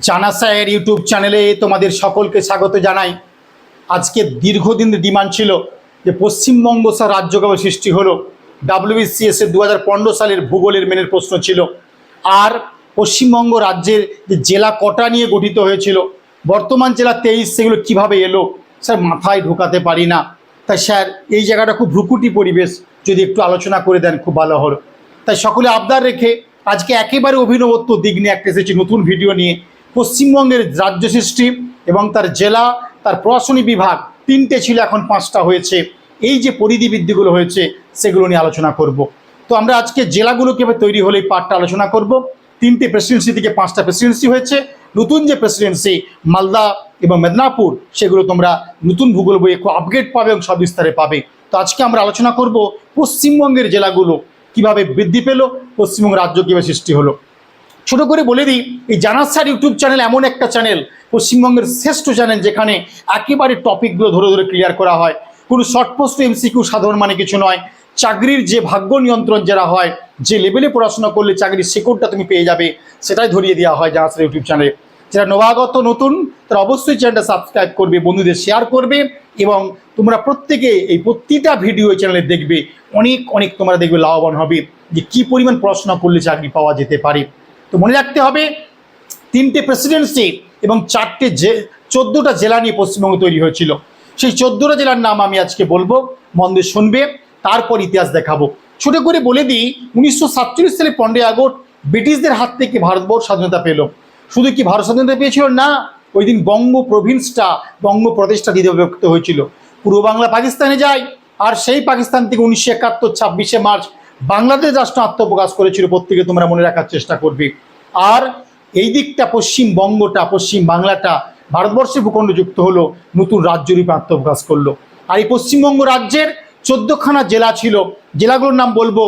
জানা sir YouTube চ্যানেলে তোমাদের সকলকে স্বাগত জানাই। আজকে দীর্ঘদিন ডিমান্ড ছিল যে পশ্চিমবঙ্গ স্যার রাজ্য কবে সৃষ্টি হলো। ডাব্লিউবিসিএস এর দু হাজার সালের ভূগোলের মেনের প্রশ্ন ছিল। আর পশ্চিমবঙ্গ রাজ্যের যে জেলা কটা নিয়ে গঠিত হয়েছিল, বর্তমান জেলা তেইশ, সেগুলো কীভাবে এলো, স্যার, মাথায় ঢোকাতে পারি না। তাই স্যার, এই জায়গাটা খুব ভ্রুকুটি পরিবেশ, যদি একটু আলোচনা করে দেন, খুব ভালো হলো। তাই সকলে আবদার রেখে আজকে একেবারে অভিনবত্ব দিক নিয়ে একটা এসেছি নতুন ভিডিও নিয়ে। পশ্চিমবঙ্গের রাজ্য সৃষ্টি এবং তার জেলা, তার প্রশাসনিক বিভাগ, তিনটে ছিল এখন পাঁচটা হয়েছে। এই যে পরিধি বৃদ্ধিগুলো হয়েছে, সেগুলো নিয়ে আলোচনা করব। তো আমরা আজকে জেলাগুলো কীভাবে তৈরি হলে এই পার্টটা আলোচনা করব। তিনটে প্রেসিডেন্সি থেকে পাঁচটা প্রেসিডেন্সি হয়েছে। নতুন যে প্রেসিডেন্সি মালদা এবং মেদিনীপুর, সেগুলো তোমরা নতুন ভূগোল বইয়ে খুব আপগ্রেড পাবে এবং সবিস্তারে পাবে। তো আজকে আমরা আলোচনা করব পশ্চিমবঙ্গের জেলাগুলো কীভাবে বৃদ্ধি পেল, পশ্চিমবঙ্গ রাজ্য কীভাবে সৃষ্টি হলো। ছোট করে বলে দিই, এই জানার স্যার ইউটিউব চ্যানেল এমন একটা চ্যানেল, পশ্চিমবঙ্গের শ্রেষ্ঠ চ্যানেল, যেখানে একেবারে টপিকগুলো ধরে ধরে ক্লিয়ার করা হয়। কোনো শর্ট পোস্ট এমসিকিউ সাধারণ মানে কিছু নয়। চাকরির যে ভাগ্য নিয়ন্ত্রণ যারা হয়, যে লেভেলে পড়াশোনা করলে চাকরির শেকড়টা তুমি পেয়ে যাবে, সেটাই ধরিয়ে দেওয়া হয় স্যার ইউটিউব চ্যানেলে। যারা নবাগত নতুন, তারা অবশ্যই চ্যানেলটা সাবস্ক্রাইব করবে, বন্ধুদের শেয়ার করবে, এবং তোমরা প্রত্যেকে এই প্রতিটা ভিডিও চ্যানেলে দেখবে। অনেক অনেক তোমরা দেখবে, লাভবান হবে যে কী পরিমাণ পড়াশোনা করলে চাকরি পাওয়া যেতে পারে। তো মনে রাখতে হবে, তিনটে প্রেসিডেন্সি এবং চারটে যে চোদ্দোটা জেলা নিয়ে পশ্চিমবঙ্গ তৈরি হয়েছিল। সেই চোদ্দোটা জেলার নাম আমি আজকে বলব, মন দিয়ে শুনবে, তারপর ইতিহাস দেখাবো। ছোট করে বলে দিই, উনিশশো সাতচল্লিশ সালে পনেরোই আগস্ট ব্রিটিশদের হাত থেকে ভারতবর্ষ স্বাধীনতা পেল। শুধু কি ভারত স্বাধীনতা পেয়েছিল না, ওই দিন বঙ্গ প্রভিন্সটা বঙ্গ প্রদেশটা দ্বিতীয় বিভক্ত হয়েছিল। পূর্ব বাংলা পাকিস্তানে যায়, আর সেই পাকিস্তান থেকে উনিশশো একাত্তর, ছাব্বিশে মার্চ বাংলাদেশ রাষ্ট্র আত্মপ্রকাশ করেছিল প্রত্যেকে তোমরা মনে রাখার চেষ্টা করবে। আর এই দিকটা পশ্চিমবঙ্গটা পশ্চিম বাংলাটা ভারতবর্ষের ভূখণ্ড যুক্ত হলো, নতুন রাজ্য রূপে আত্মপ্রকাশ করল। আর এই পশ্চিমবঙ্গ রাজ্যের চোদ্দখানা জেলা ছিল, জেলাগুলোর নাম বলব,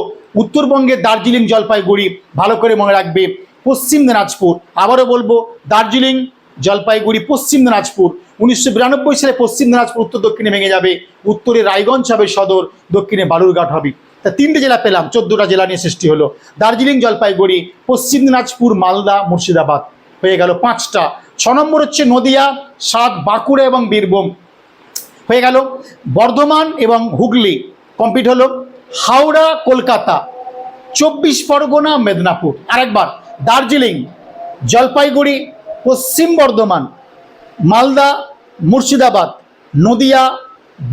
উত্তরবঙ্গের দার্জিলিং, জলপাইগুড়ি, ভালো করে মনে রাখবে, পশ্চিম দিনাজপুর। আবারও বলব, দার্জিলিং, জলপাইগুড়ি, পশ্চিম দিনাজপুর। উনিশশো বিরানব্বই সালে পশ্চিম দিনাজপুর, উত্তর দক্ষিণে ভেঙে যাবে, উত্তরে রায়গঞ্জ হবে সদর, দক্ষিণে বালুরঘাট হবে। তা তিনটে জেলা পেলাম, চোদ্দোটা জেলা নিয়ে সৃষ্টি হলো। দার্জিলিং, জলপাইগুড়ি, পশ্চিম দিনাজপুর, মালদা, মুর্শিদাবাদ হয়ে গেল পাঁচটা। ছ নম্বর হচ্ছে নদিয়া, সাত বাঁকুড়া এবং বীরভূম হয়ে গেল। বর্ধমান এবং হুগলি কমপ্লিট হলো। হাওড়া, কলকাতা, চব্বিশ পরগনা, মেদিনীপুর। আরেকবার, দার্জিলিং, জলপাইগুড়ি, পশ্চিম বর্ধমান, মালদা, মুর্শিদাবাদ, নদিয়া,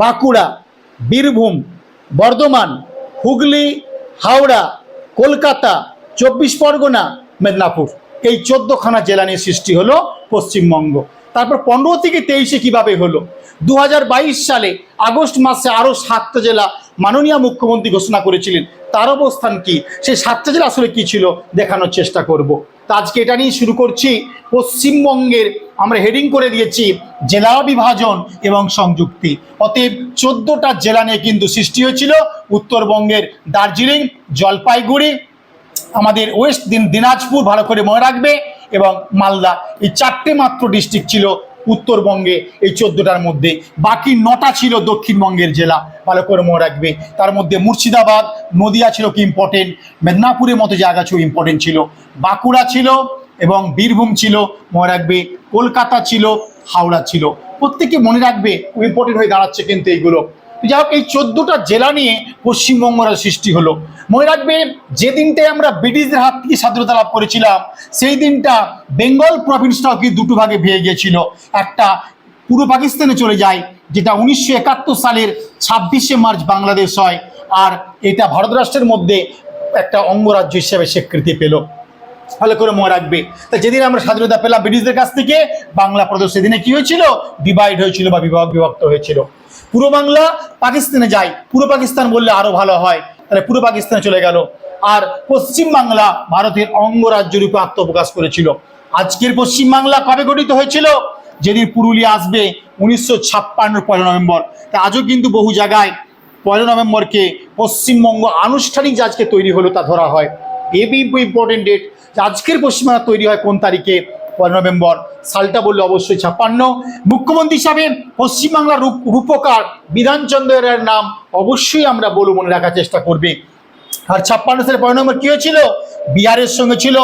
বাঁকুড়া, বীরভূম, বর্ধমান হুগলি, হাওড়া, কলকাতা, চব্বিশ পরগনা, মেদিনীপুর। এই চোদ্দখানা জেলা নিয়ে সৃষ্টি হলো পশ্চিমবঙ্গ। তারপর পনেরো থেকে তেইশে কীভাবে হলো? দু হাজার বাইশ সালে আগস্ট মাসে আরও সাতটা জেলা মাননীয় মুখ্যমন্ত্রী ঘোষণা করেছিলেন। তার অবস্থান কি? সেই সাতটা জেলা আসলে কী ছিল? দেখানোর চেষ্টা করব। তা আজকে এটা নিয়ে শুরু করছি। পশ্চিমবঙ্গের আমরা হেডিং করে দিয়েছি জেলা বিভাজন এবং সংযুক্তি। অতএব চোদ্দোটা জেলা নিয়ে কিন্তু সৃষ্টি হয়েছিল। উত্তরবঙ্গের দার্জিলিং, জলপাইগুড়ি, আমাদের ওয়েস্ট দিন দিনাজপুর ভালো করে মনে রাখবে এবং মালদা। এই চারটে মাত্র ডিস্ট্রিক্ট ছিল উত্তরবঙ্গে এই চোদ্দোটার মধ্যে। বাকি নটা ছিল দক্ষিণবঙ্গের জেলা। ভালো করে মনে রাখবে। তার মধ্যে মুর্শিদাবাদ, নদিয়া ছিল কি ইম্পর্টেন্ট মেদিনীপুরের মতো জায়গা ছিল ইম্পর্টেন্ট ছিল। বাঁকুড়া ছিল এবং বীরভূম ছিল, মনে রাখবে। কলকাতা ছিল, হাওড়া ছিল। প্রত্যেকে মনে রাখবে ইম্পর্টেন্ট হয়ে দাঁড়াচ্ছে কিন্তু এইগুলো। যাই হোক, এই চোদ্দোটা জেলা নিয়ে পশ্চিমবঙ্গরা সৃষ্টি হলো। মনে রাখবে, যে দিনটায় আমরা ব্রিটিশদের হাত থেকে স্বাধীনতা লাভ করেছিলাম, সেই দিনটা বেঙ্গল প্রভিন্সটাও কি দুটো ভাগে ভেঙে গিয়েছিল। একটা পূর্ব পাকিস্তানে চলে যায়, যেটা উনিশশো একাত্তর সালের ছাব্বিশে মার্চ বাংলাদেশ হয়, আর এটা ভারত রাষ্ট্রের মধ্যে একটা অঙ্গরাজ্য হিসেবে স্বীকৃতি পেল। ভালো করে মনে রাখবে। তা যেদিন আমরা স্বাধীনতা পেলাম ব্রিটিশদের কাছ থেকে, বাংলা প্রদেশ সেদিনে কি হয়েছিল? ডিভাইড হয়েছিল বা বিভাগ বিভক্ত হয়েছিল। পুরো বাংলা পাকিস্তানে যায়, পূর্ব পাকিস্তান বললে আরও ভালো হয়। তাহলে পূর্ব পাকিস্তানে চলে গেল। আর পশ্চিম বাংলা ভারতের অঙ্গরাজ্য রূপে আত্মপ্রকাশ করেছিল। আজকের পশ্চিম বাংলা কবে গঠিত হয়েছিল? যেদিন পুরুলিয়া আসবে উনিশশো ছাপ্পান্ন পয়লা নভেম্বর। তা আজও কিন্তু বহু জায়গায় পয়লা নভেম্বরকে পশ্চিমবঙ্গ আনুষ্ঠানিক যে আজকে তৈরি হলো তা ধরা হয়। এবি ইম্পর্টেন্ট ডেট আজকের পশ্চিমবাংলা তৈরি হয় কোন তারিখে? নভেম্বর সালটা বললে অবশ্যই ছাপ্পান্ন। মুখ্যমন্ত্রী হিসাবে পশ্চিমবাংলার রূপকার বিধানচন্দ্রের নাম অবশ্যই আমরা বলব, মনে রাখার চেষ্টা করবে। আর ছাপ্পান্ন সালে পয়লা নম্বর কি হয়েছিল? বিহারের সঙ্গে ছিল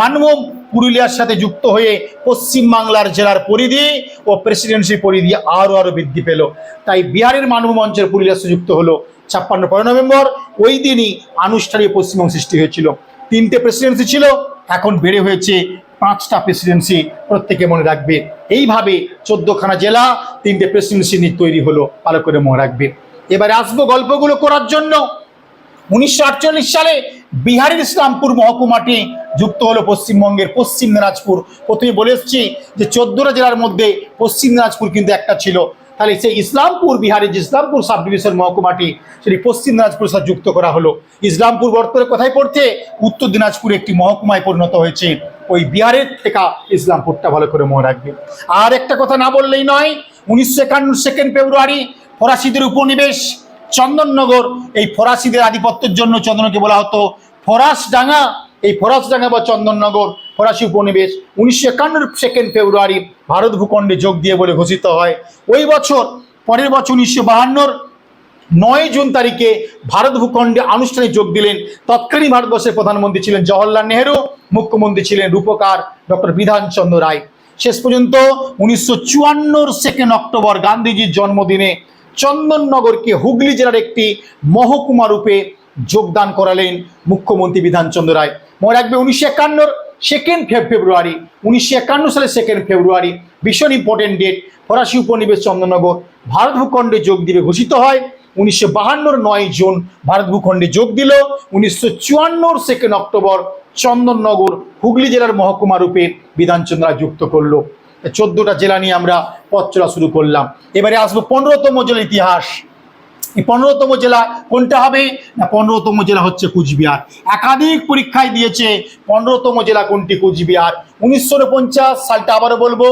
মানব পুরুলিয়ার সাথে যুক্ত হয়ে পশ্চিমবাংলার জেলার পরিধি ও প্রেসিডেন্সি পরিধি আরও আরও বৃদ্ধি পেল। তাই বিহারের মানব মঞ্চের পুরুলিয়ার সাথে যুক্ত হলো ছাপ্পান্ন, পনেরো নভেম্বর। ওই দিনই আনুষ্ঠানিক পশ্চিমবঙ্গ সৃষ্টি হয়েছিল। তিনটে প্রেসিডেন্সি ছিল, এখন বেড়ে হয়েছে পাঁচটা প্রেসিডেন্সি প্রত্যেকে মনে রাখবে। এইভাবে চোদ্দখানা জেলা, তিনটে প্রেসিডেন্সি নিয়ে তৈরি হলো, ভালো করে মনে রাখবে। এবারে আসব গল্পগুলো করার জন্য। উনিশশো আটচল্লিশ সালে বিহারের ইসলামপুর মহকুমাটি যুক্ত হলো পশ্চিমবঙ্গের পশ্চিম দিনাজপুর। প্রথমে বলে এসছি যে চোদ্দটা জেলার মধ্যে পশ্চিম দিনাজপুর কিন্তু একটা ছিল। তাহলে সেই ইসলামপুর, বিহারের যে ইসলামপুর সাব ডিভিশন মহকুমাটি, সেটি পশ্চিম দিনাজপুরের সাথে যুক্ত করা হলো। ইসলামপুর বর্তমানে কোথায় পড়ছে? উত্তর দিনাজপুর একটি মহকুমায় পরিণত হয়েছে। ওই বিহারের থেকে ইসলামপুরটা ভালো করে মনে রাখবে। আর একটা কথা না বললেই নয়, উনিশশো একান্ন সেকেন্ড ফেব্রুয়ারি ফরাসিদের উপনিবেশ চন্দননগর, এই ফরাসিদের আধিপত্যের জন্য চন্দনকে বলা হতো ফরাসডাঙ্গা। এই ফরাসডাঙ্গা বা চন্দননগর, ফরাসি উপনিবেশ উনিশশো একান্ন সেকেন্ড ফেব্রুয়ারি ভারত ভূখণ্ডে যোগ দিয়ে বলে ঘোষিত হয়। ওই বছর, পরের বছর উনিশশো বাহান্নর নয় জুন তারিখে ভারত ভূখণ্ডে আনুষ্ঠানিক যোগ দিলেন তৎকালীন ভারতবর্ষের প্রধানমন্ত্রী ছিলেন জওহরলাল নেহেরু, মুখ্যমন্ত্রী ছিলেন রূপকার ডক্টর বিধানচন্দ্র রায়। শেষ পর্যন্ত উনিশশো চুয়ান্নর সেকেন্ড অক্টোবর গান্ধীজির জন্মদিনে চন্দননগরকে হুগলি জেলার একটি মহকুমা রূপে যোগদান করালেন মুখ্যমন্ত্রী বিধানচন্দ্র রায়। মনে রাখবে উনিশশো একান্নর সেকেন্ড ফেব্রুয়ারি উনিশশো একান্ন সালের সেকেন্ড ফেব্রুয়ারি ভীষণ ইম্পর্টেন্ট ডেট ফরাসি উপনিবেশ চন্দননগর ভারত ভূখণ্ডে যোগ দিবে ঘোষিত হয়। উনিশশো বাহান্নর নয় জুন ভারত ভূখণ্ডে যোগ দিল। উনিশশো চুয়ান্নর সেকেন্ড অক্টোবর চন্দননগর হুগলি জেলার মহকুমা রূপে বিধানচন্দ্র যুক্ত করল। চোদ্দটা জেলা নিয়ে আমরা পথ চলা শুরু করলাম। এবারে আসব পনেরোতম জেলার ইতিহাস। এই পনেরোতম জেলা কোনটা হবে? না, পনেরোতম জেলা হচ্ছে কুচবিহার। একাধিক পরীক্ষায় দিয়েছে পনেরোতম জেলা কোনটি কুচবিহার। উনিশশো উনপঞ্চাশ, সালটা আবারও বলব,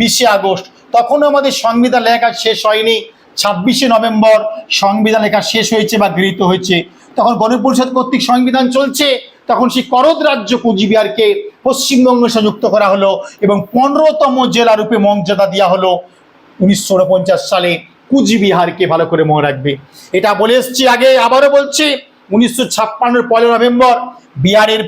বিশে আগস্ট। তখনও আমাদের সংবিধান লেখা শেষ হয়নি। ছাব্বিশে নভেম্বর সংবিধান লেখা শেষ হয়েছে বা গৃহীত হয়েছে। তখন গণপরিষদ কর্তৃক সংবিধান চলছে, তখন সেই করদ রাজ্য কুচবিহারকে পশ্চিমবঙ্গের সাথে যুক্ত করা হলো এবং পনেরোতম জেলা রূপে মর্যাদা দেওয়া হলো উনিশশো উনপঞ্চাশ সালে কুচবিহারকে ভালো করে মনে রাখবে। এটা বলে এসছি আগে, আবারও বলছি, উনিশশো ছাপ্পান্নর পয়লা নভেম্বর বিহারের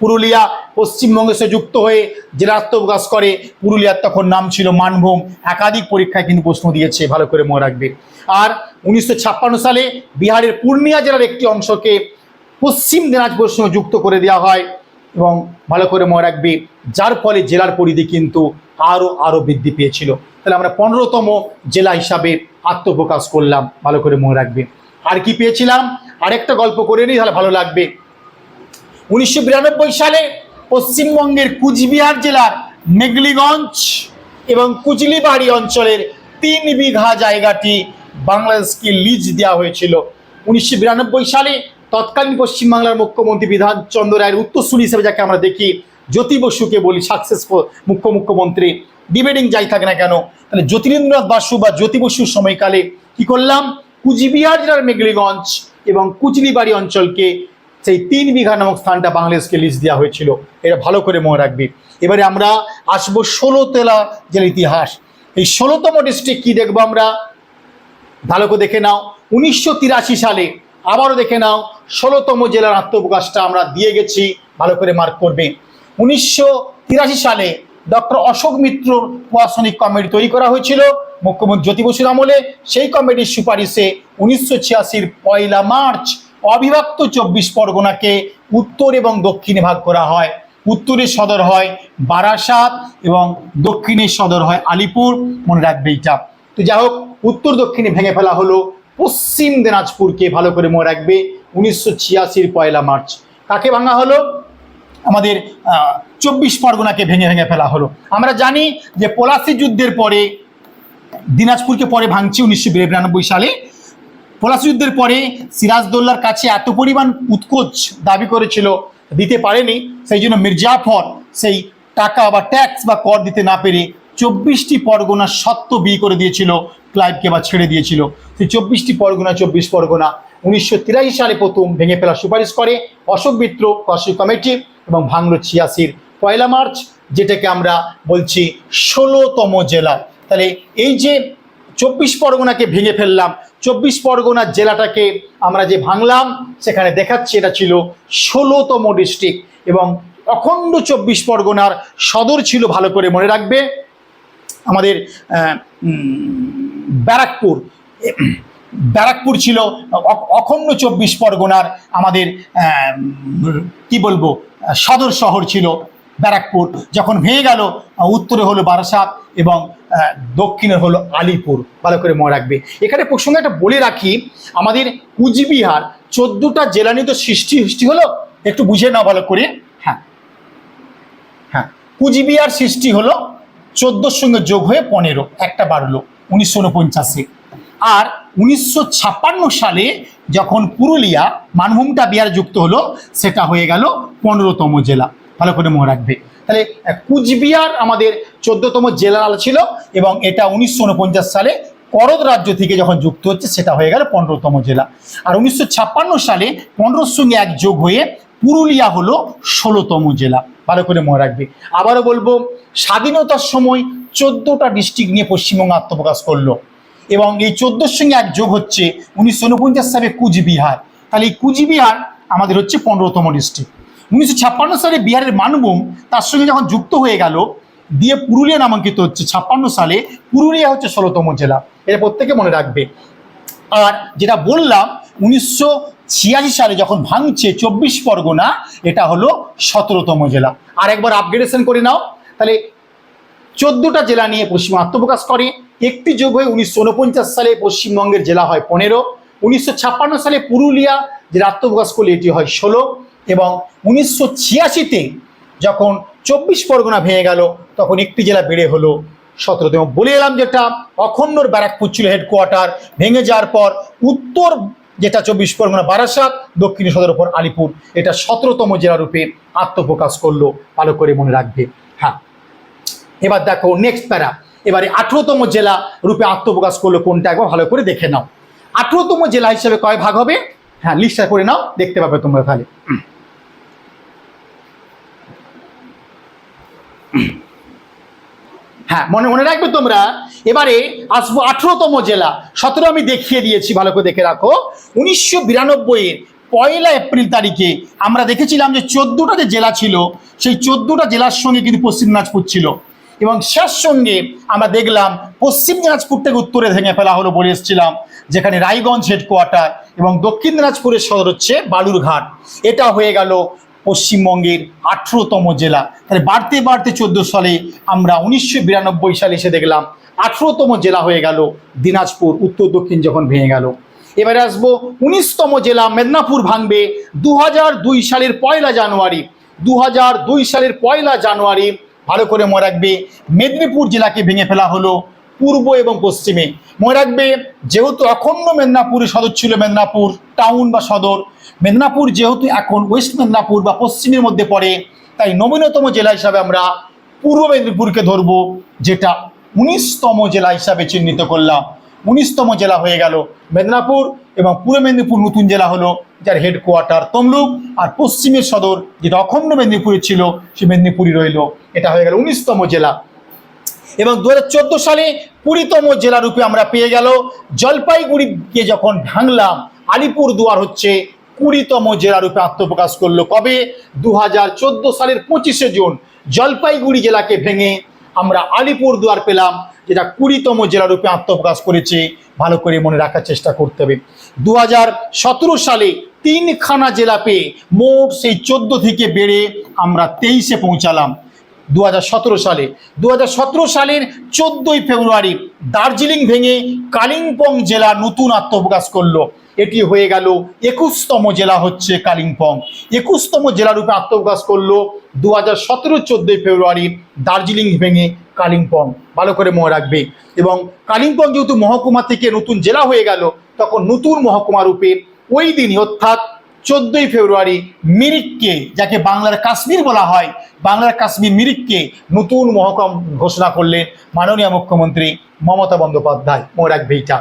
পুরুলিয়া পশ্চিমবঙ্গের সাথে যুক্ত হয়ে জেলা আত্মপ্রকাশ করে। পুরুলিয়ার তখন নাম ছিল মানভূম। একাধিক পরীক্ষায় কিন্তু প্রশ্ন দিয়েছে, ভালো করে মনে রাখবে। আর উনিশশো ছাপ্পান্ন সালে বিহারের পূর্ণিয়া জেলার একটি অংশকে পশ্চিম দিনাজপুরের সঙ্গে যুক্ত করে দেওয়া হয় এবং ভালো করে মনে রাখবে, যার ফলে জেলার পরিধি কিন্তু আরও আরও বৃদ্ধি পেয়েছিল। তাহলে আমরা পনেরোতম জেলা হিসাবে আত্মপ্রকাশ করলাম, ভালো করে মনে রাখবে। আর কি পেয়েছিলাম? আরেকটা গল্প করে নিই, তাহলে ভালো লাগবে। উনিশশো বিরানব্বই সালে পশ্চিমবঙ্গের কুচবিহার জেলার মেঘলিগঞ্জ এবং কুচলিবাড়ি অঞ্চলের তিন বিঘা জায়গাটি বাংলাদেশকে লিজ দেওয়া হয়েছিল। উনিশশো বিরানব্বই সালে তৎকালীন পশ্চিমবাংলার মুখ্যমন্ত্রী বিধানচন্দ্র রায়ের উত্তরসূরি হিসেবে যাকে আমরা দেখি, জ্যোতি বসুকে বলি সাকসেসফুল মুখ্য মুখ্যমন্ত্রী। ডিবেটিং যাই থাকে না কেন, তাহলে জ্যোতিরেন্দ্রনাথ বাসু বা জ্যোতি বসুর সময়কালে কি করলাম? কুচবিহার জেলার মেঘলিগঞ্জ এবং কুচলিবাড়ি অঞ্চলকে সেই তিন বিঘা নামক স্থানটা বাংলাদেশকে লিজ দেওয়া হয়েছিল। এটা ভালো করে মনে রাখবে। এবারে আমরা আসব ষোলো তেলা জেলার ইতিহাস। এই ষোলোতম ডিস্ট্রিক্ট কি দেখব আমরা? ভালো করে দেখে নাও। উনিশশো তিরাশি সালে আবারও দেখে নাও, ষোলোতম জেলার আত্মপ্রকাশটা আমরা দিয়ে গেছি। ভালো করে মার্ক করবে। উনিশশো তিরাশি সালে ডক্টর অশোক মিত্রর প্রশাসনিক কমিটি তৈরি করা হয়েছিল। মুখ্যমন্ত্রী জ্যোতি বসুর আমলে। সেই কমিটির সুপারিশে উনিশশো ছিয়াশির পয়লা মার্চ অবিভক্ত চব্বিশ পরগনাকে উত্তর এবং দক্ষিণে ভাগ করা হয়। উত্তরের সদর হয় বারাসাত এবং দক্ষিণের সদর হয় আলিপুর, মনে রাখবে এইটা। তো যাই হোক, উত্তর দক্ষিণে ভেঙে ফেলা হলো। পশ্চিম দিনাজপুরকে ভালো করে মনে রাখবে। উনিশশো ছিয়াশির পয়লা মার্চ। কাকে ভাঙা হলো? আমাদের চব্বিশ পরগনাকে ভেঙে ভেঙে ফেলা হলো। আমরা জানি যে পলাশি যুদ্ধের পরে, দিনাজপুরকে পরে ভাঙছে উনিশশো বিরানব্বই সালে। পলাশি যুদ্ধের পরে সিরাজদৌল্লার কাছে এত পরিমাণ উৎকোচ দাবি করেছিল, দিতে পারেনি। সেই জন্য মির্জাফর সেই টাকা বা ট্যাক্স বা কর দিতে না পেরে চব্বিশটি পরগনা সত্ত্ব বিয়ে করে দিয়েছিল, ক্লাইভকে বা ছেড়ে দিয়েছিল। সেই চব্বিশটি পরগনা, চব্বিশ পরগনা উনিশশো তিরাশি সালে প্রথম ভেঙে ফেলার সুপারিশ করে। অশোক মিত্র কষি কমিটি এবং ভাঙলো ছিয়াশির পয়লা মার্চ, যেটাকে আমরা বলছি ষোলোতম জেলা। তাহলে এই যে চব্বিশ পরগনাকে ভেঙে ফেললাম। চব্বিশ পরগনা জেলাটাকে আমরা যে ভাঙলাম, সেখানে দেখাচ্ছি এটা ছিল ষোলোতম ডিস্ট্রিক্ট এবং অখণ্ড চব্বিশ পরগনার সদর ছিল ভালো করে মনে রাখবে। আমাদের ব্যারাকপুর ব্যারাকপুর ছিল অখণ্ড চব্বিশ পরগনার আমাদের কি বলব, সদর শহর ছিল। ব্যারাকপুর। যখন ভেঙে গেল উত্তরে হলো বারাসাত এবং দক্ষিণে হলো আলিপুর। ভালো করে মনে রাখবে। এখানে প্রসঙ্গে একটা বলে রাখি, আমাদের কুচবিহার চোদ্দোটা জেলা নিয়ে তো সৃষ্টি সৃষ্টি হলো? একটু বুঝে নাও ভালো করে। হ্যাঁ। হ্যাঁ। কুচবিহার সৃষ্টি হলো চোদ্দোর সঙ্গে যোগ হয়ে পনেরো, একটা বাড়লো উনিশশো উনপঞ্চাশে। আর উনিশশো ছাপ্পান্ন সালে যখন পুরুলিয়া, মানভূমটা বিহার যুক্ত হলো, সেটা হয়ে গেল পনেরোতম জেলা। ভালো করে মনে রাখবে। তাহলে কুচবিহার আমাদের চোদ্দতম জেলা ছিল এবং এটা উনিশশো উনপঞ্চাশ সালে করদ রাজ্য থেকে যখন যুক্ত হচ্ছে, সেটা হয়ে গেল পনেরোতম জেলা। আর উনিশশো ছাপ্পান্ন সালে পনেরোর সঙ্গে এক যোগ হয়ে পুরুলিয়া হলো ষোলোতম জেলা। ভালো করে মনে রাখবে। আবারও বলব, স্বাধীনতার সময় চোদ্দোটা ডিস্ট্রিক্ট নিয়ে পশ্চিমবঙ্গ আত্মপ্রকাশ করল এবং এই চোদ্দোর সঙ্গে এক যোগ হচ্ছে উনিশশো উনপঞ্চাশ সালে কুচবিহার। তাহলে এই কুচবিহার আমাদের হচ্ছে পনেরোতম ডিস্ট্রিক্ট উনিশশো ছাপ্পান্ন সালে বিহারের মানভূম তার সঙ্গে যখন যুক্ত হয়ে গেল, দিয়ে পুরুলিয়া নামাঙ্কিত হচ্ছে ছাপ্পান্ন সালে। পুরুলিয়া হচ্ছে ষোলোতম জেলা, এটা প্রত্যেকে মনে রাখবে। আর যেটা বললাম, উনিশশো ছিয়াশি সালে যখন ভাঙছে চব্বিশ পরগনা, এটা হলো সতেরোতম জেলা। আর একবার আপগ্রেডেশন করে নাও। তাহলে চোদ্দোটা জেলা নিয়ে পশ্চিমবঙ্গ আত্মপ্রকাশ করে। একটি যোগ হয়ে উনিশশো উনপঞ্চাশ সালে পশ্চিমবঙ্গের জেলা হয় পনেরো। উনিশশো সালে পুরুলিয়া, যে আত্মপ্রকাশ করলে এটি হয় ষোলো। এবং উনিশশো ছিয়াশিতে যখন চব্বিশ পরগনা ভেঙে গেল, তখন একটি জেলা বেড়ে হলো সতেরো। সতেরোতম বলে এলাম যেটা অখণ্ডর ব্যারাকপুর ছিল হেডকোয়ার্টার ভেঙে যাওয়ার পর উত্তর যেটা চব্বিশ পরগনা বারাসাত, দক্ষিণী সদর ওপর আলিপুর, এটা সতেরোতম জেলা রূপে আত্মপ্রকাশ করল, ভালো করে মনে রাখবে। হ্যাঁ এবার দেখো নেক্সট প্যারা, এবারে আঠেরোতম জেলা রূপে আত্মপ্রকাশ করল কোনটা, একবার ভালো করে দেখে নাও। আঠেরোতম জেলা হিসেবে কয় ভাগ হবে? হ্যাঁ লিস্টটা করে নাও, দেখতে পাবে তোমরা তাহলে। হ্যাঁ মনে মনে রাখবে তোমরা। এবারে আসব আঠেরোতম জেলা। সতেরো আমি দেখিয়ে দিয়েছি, ভালো করে দেখে রাখো। উনিশশো বিরানব্বইয়ের পয়লা এপ্রিল তারিখে আমরা দেখেছিলাম যে চোদ্দোটা যে জেলা ছিল, সেই চোদ্দোটা জেলার সঙ্গে কিন্তু পশ্চিম দিনাজপুর ছিল। এবং শেষ সঙ্গে আমরা দেখলাম, পশ্চিম দিনাজপুরটাকে উত্তরে ভেঙে ফেলা হলো বলে এসেছিলাম, যেখানে রায়গঞ্জ হেডকোয়ার্টার এবং দক্ষিণ দিনাজপুরের সদর হচ্ছে বালুরঘাট। এটা হয়ে গেল পশ্চিমবঙ্গের আঠেরোতম জেলা। তাহলে বাড়তে বাড়তে চোদ্দ সালে আমরা উনিশশো বিরানব্বই সালে এসে দেখলাম আঠেরোতম জেলা হয়ে গেল দিনাজপুর, উত্তর দক্ষিণ যখন ভেঙে গেল। এবারে আসব উনিশতম জেলা মেদিনীপুর ভাঙবে দু দুই সালের পয়লা জানুয়ারি। দু দুই সালের পয়লা জানুয়ারি, ভালো করে মনে রাখবে, মেদিনীপুর জেলাকে ভেঙে ফেলা হলো পূর্ব এবং পশ্চিমে। মনে রাখবে, যেহেতু অখণ্ড মেদিনীপুরের সদর ছিল মেদিনীপুর, টাউন বা সদর মেদিনীপুর যেহেতু এখন ওয়েস্ট মেদিনীপুর বা পশ্চিমের মধ্যে পড়ে, তাই নবীনতম জেলা হিসাবে আমরা পূর্ব মেদিনীপুরকে ধরবো, যেটা উনিশতম জেলা হিসাবে চিহ্নিত করলাম। উনিশতম জেলা হয়ে গেল মেদিনীপুর এবং পূর্ব মেদিনীপুর নতুন জেলা হলো যার হেডকোয়ার্টার তমলুক আর পশ্চিমের সদর যেটা অখণ্ড মেদিনীপুরে ছিল সে মেদিনীপুরই রইল। এটা হয়ে গেল উনিশতম জেলা। এবং দু হাজার চোদ্দ সালে কুড়িতম জেলা রূপে আমরা পেয়ে গেল জলপাইগুড়িকে যখন ভাঙলাম আলিপুর দুয়ার হচ্ছে কুড়িতম জেলা রূপে আত্মপ্রকাশ করল। কবে? দু হাজার চোদ্দ সালের পঁচিশে জুন। জলপাইগুড়ি জেলাকে ভেঙে আমরা আলিপুর দুয়ার পেলাম, যেটা কুড়িতম জেলা রূপে আত্মপ্রকাশ করেছে। ভালো করে মনে রাখার চেষ্টা করতে হবে। দু হাজার সতেরো সালে তিনখানা জেলা পেয়ে মোট সেই চোদ্দ থেকে বেড়ে আমরা তেইশে পৌঁছালাম। দু হাজার সতেরো সালে। দু হাজার সতেরো সালের চোদ্দোই ফেব্রুয়ারি দার্জিলিং ভেঙে কালিম্পং জেলা নতুন আত্মপ্রকাশ করল। এটি হয়ে গেল একুশতম জেলা হচ্ছে কালিম্পং। একুশতম জেলা রূপে আত্মপ্রকাশ করল দু হাজার সতেরো চোদ্দোই ফেব্রুয়ারি দার্জিলিং ভেঙে কালিম্পং। ভালো করে মনে রাখবে। এবং কালিম্পং যেহেতু মহকুমা থেকে নতুন জেলা হয়ে গেল, তখন নতুন মহকুমা রূপে ওই দিনই অর্থাৎ চোদ্দই ফেব্রুয়ারি মিরিককে, যাকে বাংলার কাশ্মীর বলা হয়, বাংলার কাশ্মীর মিরিককে নতুন মহকম ঘোষণা করলেন মাননীয় মুখ্যমন্ত্রী মমতা বন্দ্যোপাধ্যায়, মনে রাখবে এইটা।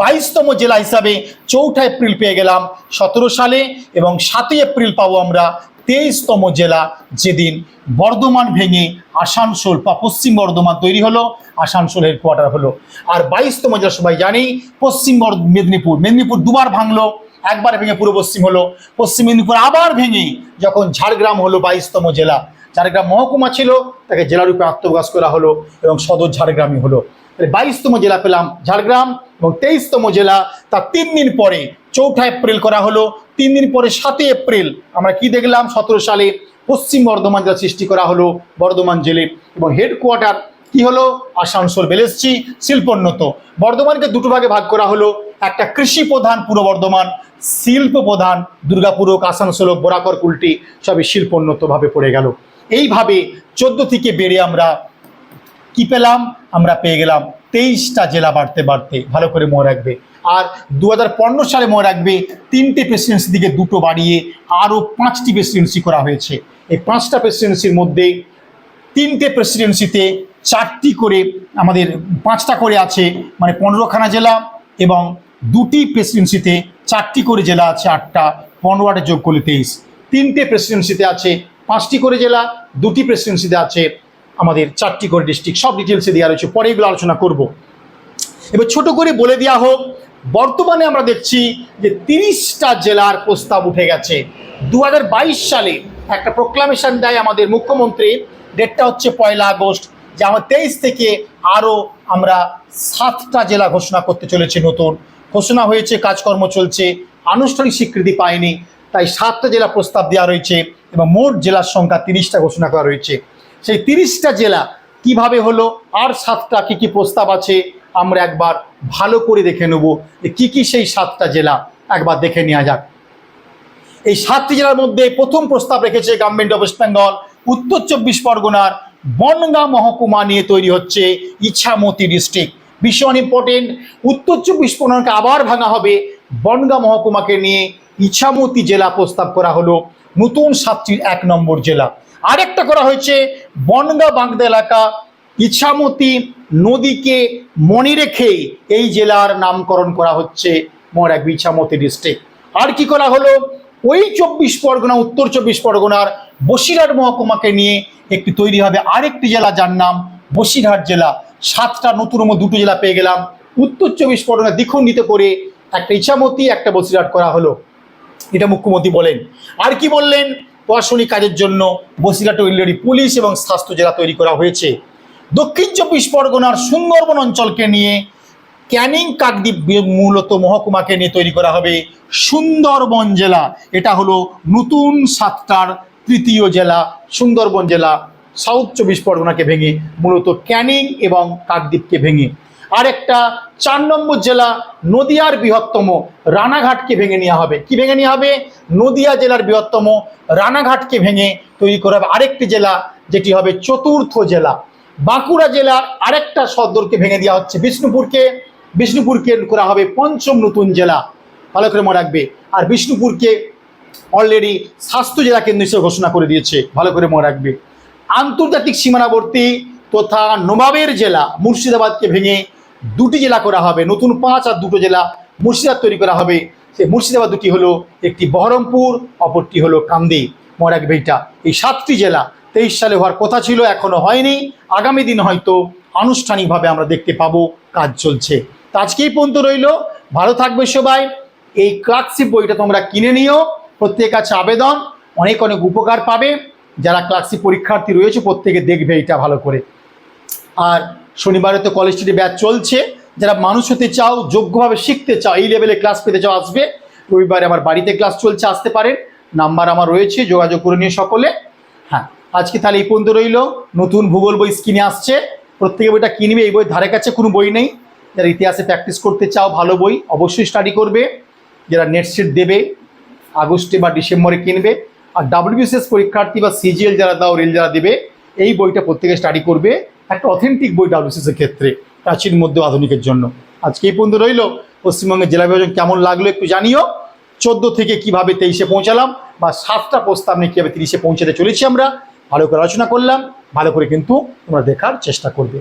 বাইশতম জেলা হিসাবে চৌঠা এপ্রিল পেয়ে গেলাম সতেরো সালে এবং সাতই এপ্রিল পাবো আমরা তেইশতম জেলা যেদিন বর্ধমান ভেঙে আসানসোল বা পশ্চিম বর্ধমান তৈরি হলো, আসানসোল হেডকোয়ার্টার হলো। আর বাইশতম জেলা সবাই জানি পশ্চিম মেদিনীপুর। মেদিনীপুর দুবার ভাঙলো একবার ভেঙে পূর্ব পশ্চিম হলো। পশ্চিম মেদিনীপুর আবার ভেঙে যখন ঝাড়গ্রাম হলো বাইশতম জেলা। ঝাড়গ্রাম মহকুমা ছিল, তাকে জেলারূপে আত্মপ্রকাশ করা হলো এবং সদর ঝাড়গ্রামই হলো। বাইশতম জেলা পেলাম ঝাড়গ্রাম এবং তেইশতম জেলা। তার তিন দিন পরে চৌঠা এপ্রিল করা হলো। তিন দিন পরে সাতই এপ্রিল আমরা কি দেখলাম? সতেরো সালে পশ্চিম বর্ধমান জেলা সৃষ্টি করা হলো বর্ধমান জেলে এবং হেডকোয়ার্টার কি হলো? আসানসোল বেলেসচি শিল্পোন্নত। বর্ধমানকে দুটো ভাগে ভাগ করা হলো। একটা কৃষি প্রধান পূর্ব বর্ধমান শিল্প প্রধান দুর্গাপুর হোক আসানসোল, বোরাকর, কুলটি সবই শিল্পোন্নতভাবে পড়ে গেল। এইভাবে চোদ্দ থেকে বেড়ে আমরা কি পেলাম? আমরা পেয়ে গেলাম তেইশটা জেলা বাড়তে বাড়তে ভালো করে মনে রাখবে। আর দু হাজার পনেরো সালে মনে রাখবে তিনটে প্রেসিডেন্সি দিকে দুটো বাড়িয়ে আরও পাঁচটি প্রেসিডেন্সি করা হয়েছে। এই পাঁচটা প্রেসিডেন্সির মধ্যে তিনটে প্রেসিডেন্সিতে চারটি করে আমাদের পাঁচটা করে আছে মানে পনেরোখানা জেলা এবং দুটি প্রেসিডেন্সিতে চারটি করে জেলা আছে আটটা পনেরোটা যোগ করলে তেইশ। তিনটে প্রেসিডেন্সিতে আছে পাঁচটি করে জেলা, দুটি প্রেসিডেন্সিতে আছে আমাদের চারটি করে ডিস্ট্রিক্ট সব ডিটেলসে দেওয়া রয়েছে, পরে এগুলো আলোচনা করব। এবার ছোট করে বলে দেওয়া হোক, বর্তমানে আমরা দেখছি যে তিরিশটা জেলার প্রস্তাব উঠে গেছে। দু হাজার বাইশ সালে একটা প্রোক্লামেশন দেয় আমাদের মুখ্যমন্ত্রী ডেটটা হচ্ছে পয়লা আগস্ট, যে আমার তেইশ থেকে আরও আমরা সাতটা জেলা ঘোষণা করতে চলেছে নতুন। ঘোষণা হয়েছে, কাজকর্ম চলছে, আনুষ্ঠানিক স্বীকৃতি পায়নি। তাই সাতটা জেলা প্রস্তাব দেওয়া রয়েছে এবং মোট জেলার সংখ্যা তিরিশটা ঘোষণা করা রয়েছে। সেই তিরিশটা জেলা কীভাবে হলো, আর সাতটা কি কি প্রস্তাব আছে, আমরা একবার ভালো করে দেখে নেব। যে কী কী সেই সাতটা জেলা একবার দেখে নেওয়া যাক। এই সাতটি জেলার মধ্যে প্রথম প্রস্তাব রেখেছে গভর্নমেন্ট অফ ওয়েস্ট বেঙ্গল উত্তর চব্বিশ পরগনার বনগাঁ মহকুমা নিয়ে তৈরি হচ্ছে ইছামতি ডিস্ট্রিক্ট ভীষণ ইম্পর্টেন্ট উত্তর চব্বিশ পরগনাকে আবার ভাঙা হবে। বনগাঁ মহকুমাকে নিয়ে ইছামতি জেলা প্রস্তাব করা হলো। নতুন সাতটির এক নম্বর জেলা। আরেকটা করা হয়েছে, বনগাঁ বাগদা এলাকা, ইছামতি নদীকে মনে রেখে এই জেলার নামকরণ করা হচ্ছে রাখবে ইছামতি ডিস্ট্রিক্ট আর কি করা হলো? ওই চব্বিশ পরগনা, উত্তর চব্বিশ পরগনার বসিরহাট মহকুমাকে নিয়ে একটি তৈরি হবে আরেকটি জেলা যার নাম বসিরহাট জেলা। সাতটা নতুন দুটো জেলা পেয়ে গেলাম। উত্তর চব্বিশ পরগনা দ্বিখণ্ডিত করে একটা ইছামতি একটা বসিরহাট করা হলো। এটা মুখ্যমন্ত্রী বলেন। আর কি বললেন? প্রশাসনিক কাজের জন্য বসিরহাটে অলরেডি পুলিশ এবং স্বাস্থ্য জেলা তৈরি করা হয়েছে। দক্ষিণ চব্বিশ পরগনার সুন্দরবন অঞ্চলকে নিয়ে ক্যানিং কাকদ্বীপ মূলত মহকুমাকে নিয়ে তৈরি করা হবে সুন্দরবন জেলা। এটা হলো নতুন সাতটার তৃতীয় জেলা, সুন্দরবন জেলা। সাউথ চব্বিশ পরগনাকে ভেঙে, মূলত ক্যানিং এবং কাকদ্বীপকে ভেঙে। আরেকটা চার নম্বর জেলা নদিয়ার বৃহত্তম রানাঘাটকে ভেঙে নেওয়া হবে। কি ভেঙে নেওয়া হবে? নদিয়া জেলার বৃহত্তম রানাঘাটকে ভেঙে তৈরি করা হবে আরেকটি জেলা, যেটি হবে চতুর্থ জেলা। বাঁকুড়া জেলার আরেকটা সদরকে ভেঙে দেওয়া হচ্ছে বিষ্ণুপুরকে। বিষ্ণুপুরকে করা হবে পঞ্চম নতুন জেলা। ভালো করে মনে রাখবে। আর বিষ্ণুপুরকে অলরেডি স্বাস্থ্য জেলা কেন্দ্র হিসেবে ঘোষণা করে দিয়েছে। ভালো করে মনে রাখবে। আন্তর্জাতিক সীমানাবর্তী তথা নবাবের জেলা মুর্শিদাবাদকে ভেঙে দুটি জেলা করা হবে। নতুন পাঁচ আর দুটো জেলা মুর্শিদাবাদ তৈরি করা হবে। সেই মুর্শিদাবাদ দুটি হলো একটি বহরমপুর, অপরটি হলো কান্দি। রাখবে এইটা। এই সাতটি জেলা তেইশ সালে হওয়ার কথা ছিল, এখনও হয়নি। আগামী দিন হয়তো আনুষ্ঠানিকভাবে আমরা দেখতে পাবো কাজ চলছে। তো আজকেই পর্যন্ত রইল। ভালো থাকবে সবাই। এই ক্লার্কশিপ বইটা তোমরা কিনে নিও। প্রত্যেক কাছে আবেদন। অনেক অনেক উপকার পাবে। যারা ক্লার্কশিপ পরীক্ষার্থী রয়েছে, প্রত্যেকে দেখবে এটা ভালো করে। আর শনিবারে তো কলেজ স্ট্রিটে ব্যাচ চলছে। যারা মানুষ হতে চাও, যোগ্যভাবে শিখতে চাও, এই লেভেলে ক্লাস পেতে চাও, আসবে। রবিবারে আমার বাড়িতে ক্লাস চলছে, আসতে পারেন। নাম্বার আমার রয়েছে, যোগাযোগ করে নিয়ে সকলে। হ্যাঁ আজকে তাহলে এই পর্যন্ত রইল। নতুন ভূগোল বই স্কিনে আসছে। প্রত্যেকে বইটা কিনবে এই বই ধারে কাছে কোনো বই নেই। যারা ইতিহাসে প্র্যাকটিস করতে চাও, ভালো বই, অবশ্যই স্টাডি করবে। যারা নেট সেট দেবে, আগস্টে বা ডিসেম্বরে কিনবে। আর ডাব্লিউবিসিএস পরীক্ষার্থী বা সিজিএল যারা দাও, রেল যারা দেবে, এই বইটা প্রত্যেকে স্টাডি করবে। একটা অথেন্টিক বই ডাব্লিউবিসিএস এর ক্ষেত্রে, প্রাচীন, মধ্য, আধুনিকের জন্য। আজকে এই পর্যন্ত রইল। পশ্চিমবঙ্গের জেলা বিভাজন কেমন লাগল একটু জানিও। চোদ্দ থেকে কীভাবে তেইশে পৌঁছালাম বা সাতটা প্রস্তাব নিয়ে কীভাবে তিরিশে পৌঁছাতে চলেছি আমরা, ভালো করে আলোচনা করলাম। ভালো করে কিন্তু তোমরা দেখার চেষ্টা করবে।